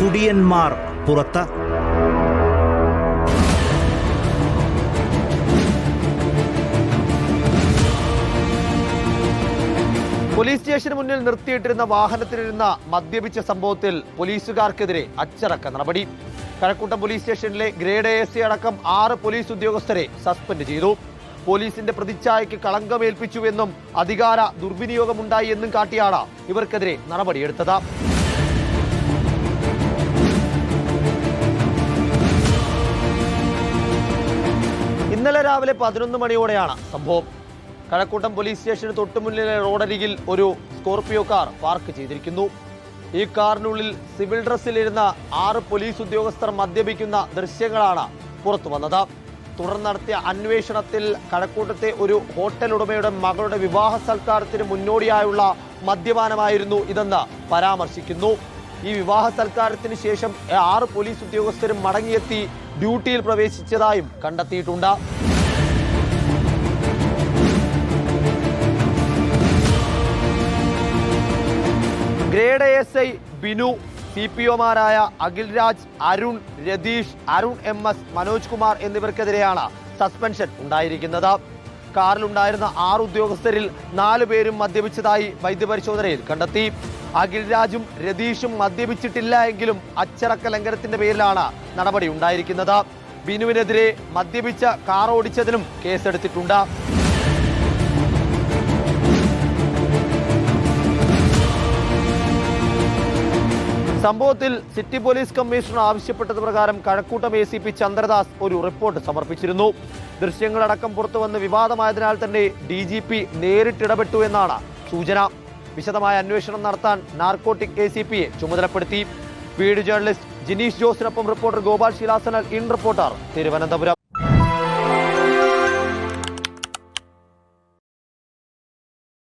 കുടിയന്മാർ പുറത്ത്. പോലീസ് സ്റ്റേഷന് മുന്നിൽ നിർത്തിയിട്ടിരുന്ന വാഹനത്തിലിരുന്ന മദ്യപിച്ച സംഭവത്തിൽ പോലീസുകാർക്കെതിരെ അച്ചടക്ക നടപടി. കഴക്കൂട്ടം പോലീസ് സ്റ്റേഷനിലെ ഗ്രേഡ് എ എസ് അടക്കം ആറ് പോലീസ് ഉദ്യോഗസ്ഥരെ സസ്പെൻഡ് ചെയ്തു. പോലീസിന്റെ പ്രതിച്ഛായയ്ക്ക് കളങ്കമേൽപ്പിച്ചുവെന്നും അധികാര ദുർവിനിയോഗമുണ്ടായി എന്നും കാട്ടിയാണ് ഇവർക്കെതിരെ നടപടിയെടുത്തത്. രാവിലെ പതിനൊന്ന് മണിയോടെയാണ് സംഭവം. കഴക്കൂട്ടം പോലീസ് സ്റ്റേഷന് തൊട്ടുമുന്നിലെ റോഡരികിൽ ഒരു സ്കോർപിയോ കാർ പാർക്ക് ചെയ്തിരിക്കുന്നു. ഈ കാറിനുള്ളിൽ സിവിൽ ഡ്രസ്സിലിരുന്ന ആറ് പോലീസ് ഉദ്യോഗസ്ഥർ മദ്യപിക്കുന്ന ദൃശ്യങ്ങളാണ് പുറത്തു വന്നത്. തുടർന്ന് നടത്തിയ അന്വേഷണത്തിൽ കഴക്കൂട്ടത്തെ ഒരു ഹോട്ടൽ ഉടമയുടെ മകളുടെ വിവാഹ സൽക്കാരത്തിന് മുന്നോടിയായുള്ള മദ്യപാനമായിരുന്നു ഇതെന്ന് പരാമർശിക്കുന്നു. ഈ വിവാഹ സൽക്കാരത്തിന് ശേഷം ആറ് പോലീസ് ഉദ്യോഗസ്ഥരും മടങ്ങിയെത്തി ഡ്യൂട്ടിയിൽ പ്രവേശിച്ചതായും കണ്ടെത്തിയിട്ടുണ്ട്. Grade S I Binu C P ഒമാരായ Akhil Raj Arun Ratheesh Arun M S Manoj Kumar എന്നിവർക്കെതിരെയാണ് സസ്പെൻഷൻ ഉണ്ടായിരിക്കുന്നത്. കാറിലുണ്ടായിരുന്ന ആറ് ഉദ്യോഗസ്ഥരിൽ നാല് പേരും മദ്യപിച്ചതായി വൈദ്യപരിശോധനയിൽ കണ്ടെത്തി. അഖിൽ രാജും രതീഷും മദ്യപിച്ചിട്ടില്ല എങ്കിലും അച്ചടക്ക ലംഘനത്തിന്റെ പേരിലാണ് നടപടി ഉണ്ടായിരിക്കുന്നത്. ബിനുവിനെതിരെ മദ്യപിച്ച കാർ ഓടിച്ചതിനും കേസെടുത്തിട്ടുണ്ട്. സംഭവത്തിൽ സിറ്റി പോലീസ് കമ്മീഷണർ ആവശ്യപ്പെട്ടത് പ്രകാരം Kazhakkoottam A C P Chandradas ഒരു റിപ്പോർട്ട് സമർപ്പിച്ചിരുന്നു. ദൃശ്യങ്ങളടക്കം പുറത്തുവന്ന് വിവാദമായതിനാൽ തന്നെ ഡി ജി പി നേരിട്ടിടപെട്ടു എന്നാണ് സൂചന. വിശദമായ അന്വേഷണം നടത്താൻ നാർക്കോട്ടിക് എ സി പിയെ ചുമതലപ്പെടുത്തി. വീഡിയോ ജേർണലിസ്റ്റ് ജിനീഷ് ജോസിനൊപ്പം റിപ്പോർട്ടർ ഗോപാൽ ശിലാസനൽ ഇൻ റിപ്പോർട്ടർ തിരുവനന്തപുരം.